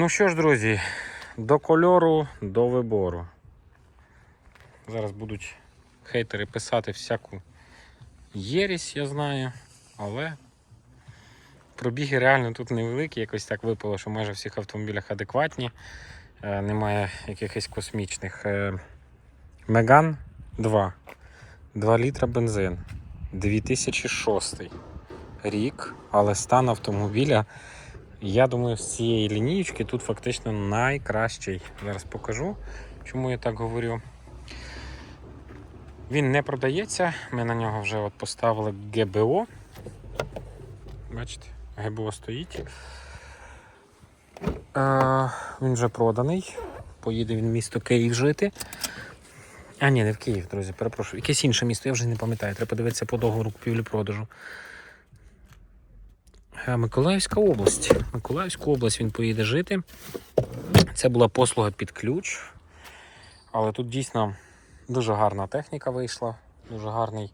Ну що ж, друзі, до кольору, до вибору. Зараз будуть хейтери писати всяку єрість, я знаю, але пробіги реально тут невеликі, якось так випало, що майже в всіх автомобілях адекватні. Е, Немає якихось космічних. Меган 2. 2 літра бензин. 2006 рік, але стан автомобіля, я думаю, з цієї лінієчки тут фактично найкращий. Зараз покажу, чому я так говорю. Він не продається. Ми на нього вже от поставили ГБО. Бачите, ГБО стоїть. Е, він вже проданий. Поїде він в місто Київ жити. А, ні, не в Київ, друзі, перепрошую. Якесь інше місто, я вже не пам'ятаю. Треба подивитися по договору купівлі-продажу. Е, Миколаївська область. Миколаївську область він поїде жити. Це була послуга під ключ. Але тут дійсно дуже гарна техніка вийшла, дуже гарний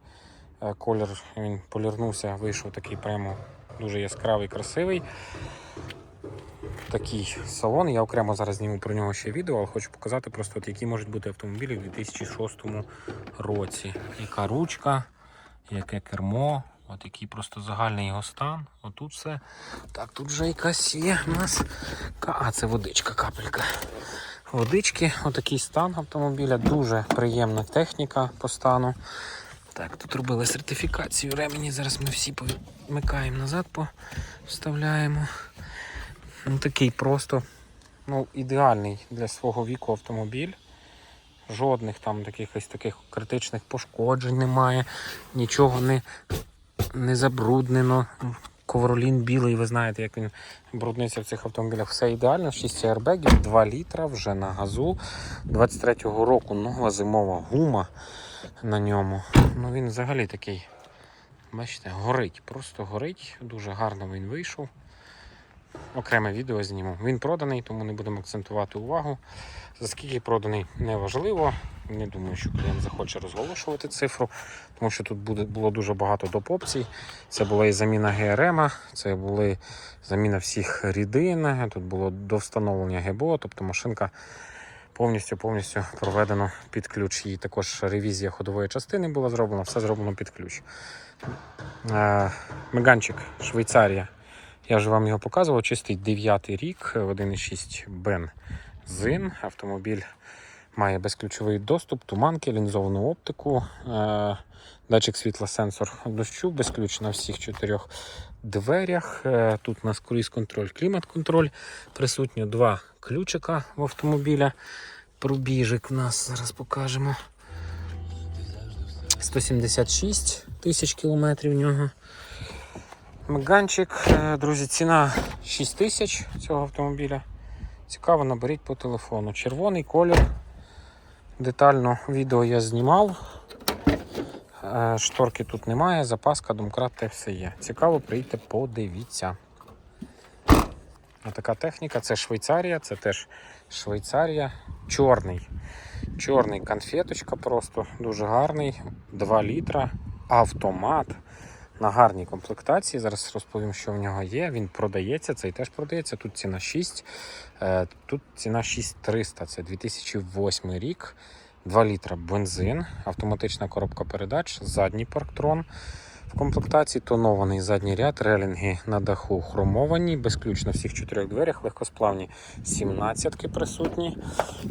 е, колір. Він полірнувся, вийшов такий прямо дуже яскравий, красивий. Такий салон. Я окремо зараз зніму про нього ще відео, але хочу показати просто, от які можуть бути автомобілі в 2006 році. Яка ручка, яке кермо, от який просто загальний його стан. Отут все. Так, тут вже якась є у нас. А, це водичка, капелька. Водички, отакий стан автомобіля, дуже приємна техніка по стану. Так, тут робили сертифікацію ремені. Зараз ми всі повмикаємо назад, вставляємо. Ну, такий просто ну, ідеальний для свого віку автомобіль. Жодних там таких таких критичних пошкоджень немає, нічого не, не забруднено. Ковролін білий, ви знаєте, як він брудниться в цих автомобілях. Все ідеально. 6 аербегів, 2 літра вже на газу. 23-го року нова зимова гума на ньому. Ну він взагалі такий, бачите, горить, просто горить. Дуже гарно він вийшов. Окреме відео зніму. Він проданий, тому не будемо акцентувати увагу. За скільки проданий, неважливо. Не думаю, що клієнт захоче розголошувати цифру, тому що тут буде, було дуже багато доп. опцій. Це була і заміна ГРМ, це були заміна всіх рідин, тут було до встановлення ГБО, тобто машинка повністю повністю проведено під ключ. І також ревізія ходової частини була зроблена, все зроблено під ключ. Е, Меганчик, Швейцарія. Я вже вам його показував. Чистий 9 рік, 1,6 бензин. Автомобіль має безключовий доступ, туманки, лінзовану оптику, е, датчик світла, сенсор дощу, безключ на всіх чотирьох дверях. Е, Тут у нас круїз-контроль, клімат-контроль. Присутні два ключика в автомобіля. Пробіжик у нас зараз покажемо. 176 тисяч кілометрів в нього. Меганчик, е, друзі, ціна 6 тисяч цього автомобіля. Цікаво, наберіть по телефону. Червоний колір. Детально відео я знімав. Е, Шторки тут немає, запаска, домкрат, все є. Цікаво, приїдьте, подивіться. Така техніка, це Швейцарія, це теж Швейцарія. Чорний. Чорний конфеточка просто дуже гарний. 2 літра, автомат на гарній комплектації. Зараз розповім, що в нього є. Він продається, цей теж продається. Тут ціна 6, е, тут ціна 6300, це 2008 рік. 2 літра бензин, автоматична коробка передач, задній парктрон. В комплектації тонований задній ряд, релінги на даху хромовані, безключ на всіх чотирьох дверях, легкосплавні 17-ки присутні.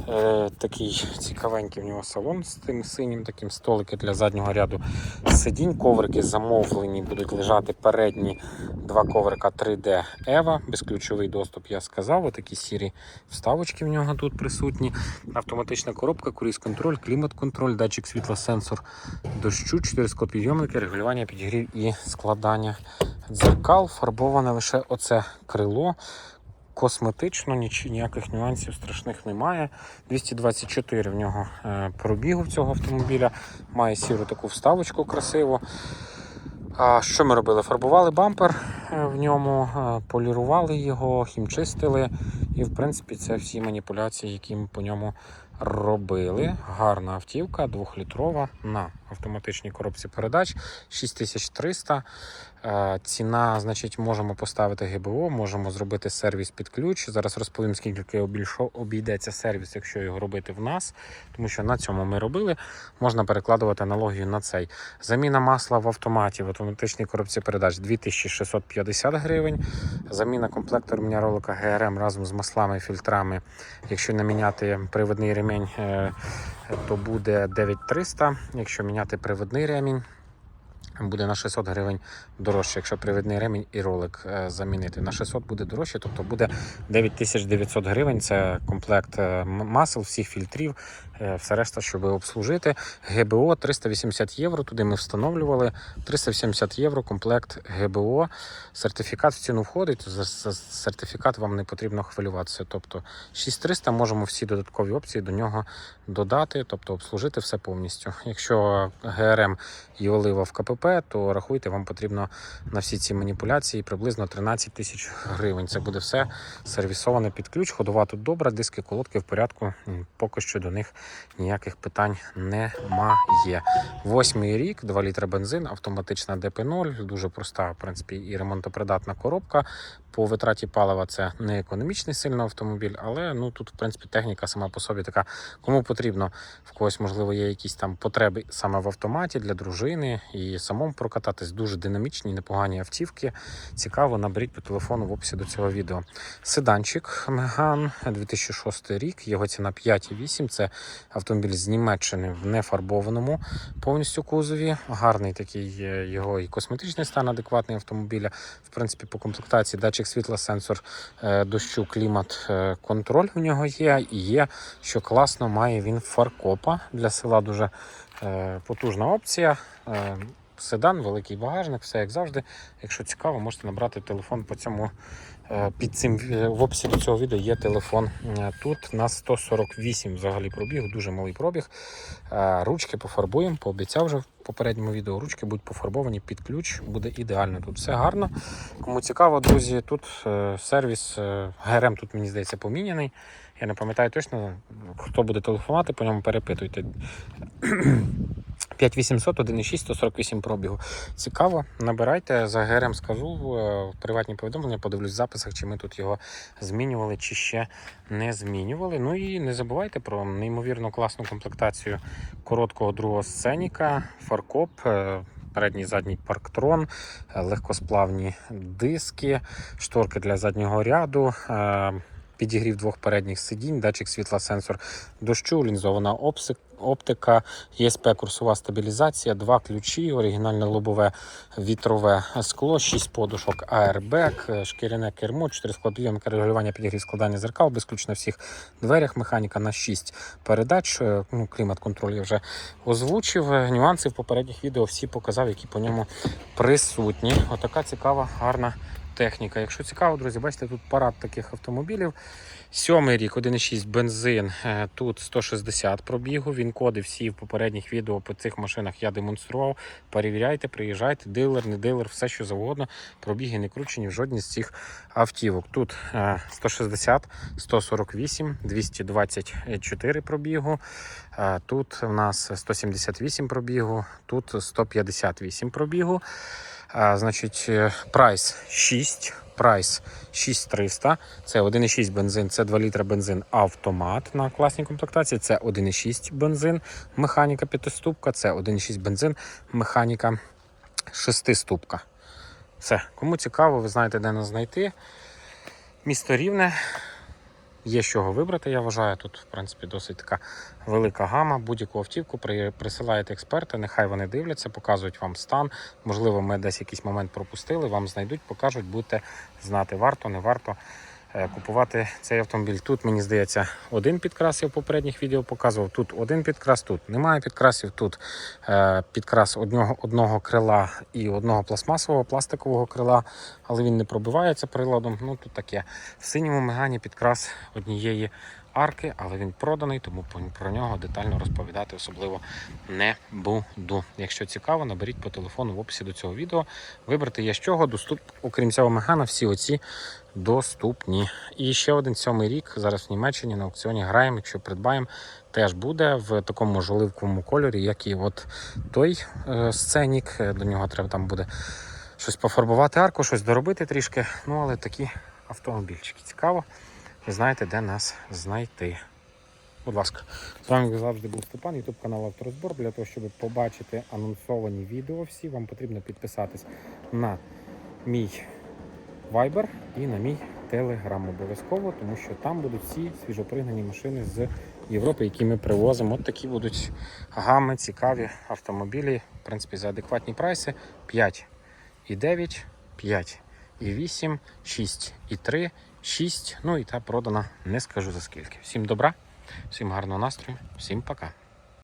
Е, такий цікавенький в нього салон з тим синім таким столики для заднього ряду сидінь. Коврики замовлені, будуть лежати передні два коврика 3D Eva, безключовий доступ, я сказав. Отакі сірі вставочки в нього тут присутні. Автоматична коробка, круїз-контроль, клімат-контроль, датчик світла, сенсор дощу, 4 склопідйомники, регулювання підігрів і складання дзеркал. Фарбоване лише оце крило. Косметично, ніч, ніяких нюансів страшних немає. 224 в нього е, пробігу в цього автомобіля. Має сіру таку вставочку красиву. А що ми робили? Фарбували бампер е, в ньому, е, полірували його, хімчистили. І, в принципі, це всі маніпуляції, які ми по ньому робили. Гарна автівка, двохлітрова на автоматичній коробці передач 6300. Е, Ціна, значить, можемо поставити ГБО, можемо зробити сервіс під ключ. Зараз розповім, скільки обійдеться сервіс, якщо його робити в нас, тому що на цьому ми робили. Можна перекладувати аналогію на цей. Заміна масла в автоматі в автоматичній коробці передач 2650 гривень. Заміна комплекту ремня ролика ГРМ разом з маслами і фільтрами. Якщо не міняти приводний ремінь, е, то буде 9300. Якщо міняти приводний ремінь, буде на 600 гривень дорожче, якщо привідний ремінь і ролик е, замінити. На 600 буде дорожче, тобто буде 9900 гривень. Це комплект е, масел, всіх фільтрів, е, все решта, щоб обслужити. ГБО 380 євро. Туди ми встановлювали. 380 євро комплект ГБО. Сертифікат в ціну входить. За сертифікат вам не потрібно хвилюватися. Тобто 6300 можемо всі додаткові опції до нього додати, тобто обслужити все повністю. Якщо ГРМ і олива в КПП, то рахуйте, вам потрібно на всі ці маніпуляції приблизно 13 тисяч гривень. Це буде все сервісоване під ключ. Ходова тут добра, диски, колодки в порядку. Поки що до них ніяких питань немає. Восьмий рік, 2 літри бензин, автоматична ДП0, дуже проста, в принципі, і ремонтопридатна коробка. По витраті палива це не економічний сильно автомобіль, але ну тут, в принципі, техніка сама по собі така. Кому потрібно, в когось, можливо, є якісь там потреби саме в автоматі для дружини і самому прокататись. Дуже динамічні, непогані автівки. Цікаво, наберіть по телефону в описі до цього відео. Седанчик Меган 2006 рік, його ціна 5,8. Це автомобіль з Німеччини в нефарбованому повністю кузові. Гарний такий е, його і косметичний стан адекватний автомобіля. В принципі, по комплектації датчик світла, сенсор е, дощу, клімат, е, контроль у нього є. І є, що класно, має він фаркопа для села дуже е, потужна опція. Седан, великий багажник, все як завжди. Якщо цікаво, можете набрати телефон по цьому. е, Під цим е, в описі до цього відео є телефон. Е, Тут на 148 взагалі пробіг, дуже малий пробіг. Ручки пофарбуємо, пообіцяв вже в попередньому відео. Ручки будуть пофарбовані під ключ, буде ідеально. Тут все гарно. Кому цікаво, друзі, тут сервіс ГРМ тут, мені здається, поміняний. Я не пам'ятаю точно, хто буде телефонувати, по ньому перепитуйте. 5800, 1,6, 148 пробігу. Цікаво, набирайте за ГРМ скажу е, в приватні повідомлення, подивлюсь в записах, чи ми тут його змінювали, чи ще не змінювали. Ну і не забувайте про неймовірно класну комплектацію короткого другого сценіка, фаркоп. е, Передній задній парктрон, е, легкосплавні диски, шторки для заднього ряду, е, підігрів двох передніх сидінь, датчик світла, сенсор дощу, лінзована оптика, ЄСП курсова стабілізація, два ключі, оригінальне лобове вітрове скло, 6 подушок аербек, е, шкіряне кермо, 4 складойомки регулювання підігрів складання зеркал, безключ на всіх дверях, механіка на 6 передач, е, ну, клімат-контроль я вже озвучив. Е, Нюанси в попередніх відео всі показав, які по ньому присутні. Отака цікава, гарна техніка. Якщо цікаво, друзі, бачите, тут парад таких автомобілів. Сьомий рік, 1,6 бензин, е, тут 160 пробігу. Він коди всі в попередніх відео по цих машинах я демонстрував. Перевіряйте, приїжджайте, дилер, не дилер, все що завгодно. Пробіги не кручені в жодній з цих автівок. Тут е, 160, 148, 224 пробігу. Тут у нас 178 пробігу, тут 158 пробігу. Значить, е, прайс 6. Прайс 6300. Це 1,6 бензин, це 2 літра бензин автомат на класній комплектації. Це 1,6 бензин, механіка п'ятиступка, це 1,6 бензин, механіка шестиступка. Все, кому цікаво, ви знаєте, де нас знайти. Місто Рівне. Є з чого вибрати, я вважаю. Тут, в принципі, досить така велика гама. Будь-яку автівку при- присилаєте експерти, нехай вони дивляться, показують вам стан. Можливо, ми десь якийсь момент пропустили, вам знайдуть, покажуть, будете знати, варто, не варто купувати цей автомобіль. Тут, мені здається, один підкрас я в попередніх відео показував. Тут один підкрас, тут немає підкрасів. Тут е, підкрас одного, одного крила і одного пластмасового пластикового крила. але він не пробивається приладом. Ну тут таке. В синьому мегані підкрас однієї арки, але він проданий, тому про нього детально розповідати особливо не буду. Якщо цікаво, наберіть по телефону в описі до цього відео. Вибрати є з чого. Доступ, окрім цього мегана, всі оці доступні. І ще один сьомий рік. Зараз в Німеччині на аукціоні граємо. Якщо придбаємо, теж буде в такому ж оливковому кольорі, як і от той е, сценік. До нього треба там буде щось пофарбувати арку, щось доробити трішки. Ну, але такі автомобільчики. Цікаво. Знаєте, де нас знайти. Будь ласка, з вами завжди був Степан, ютуб канал Авторозбор. Для того, щоб побачити анонсовані відео всі, вам потрібно підписатись на мій Viber і на мій Telegram обов'язково, тому що там будуть всі свіжопригнані машини з Європи, які ми привозимо. От такі будуть гами, цікаві автомобілі, в принципі, за адекватні прайси. 5 і 9, 5 і 8, 6 і 3, 6. Ну і та продана, не скажу за скільки. Всім добра, всім гарного настрою, всім пока.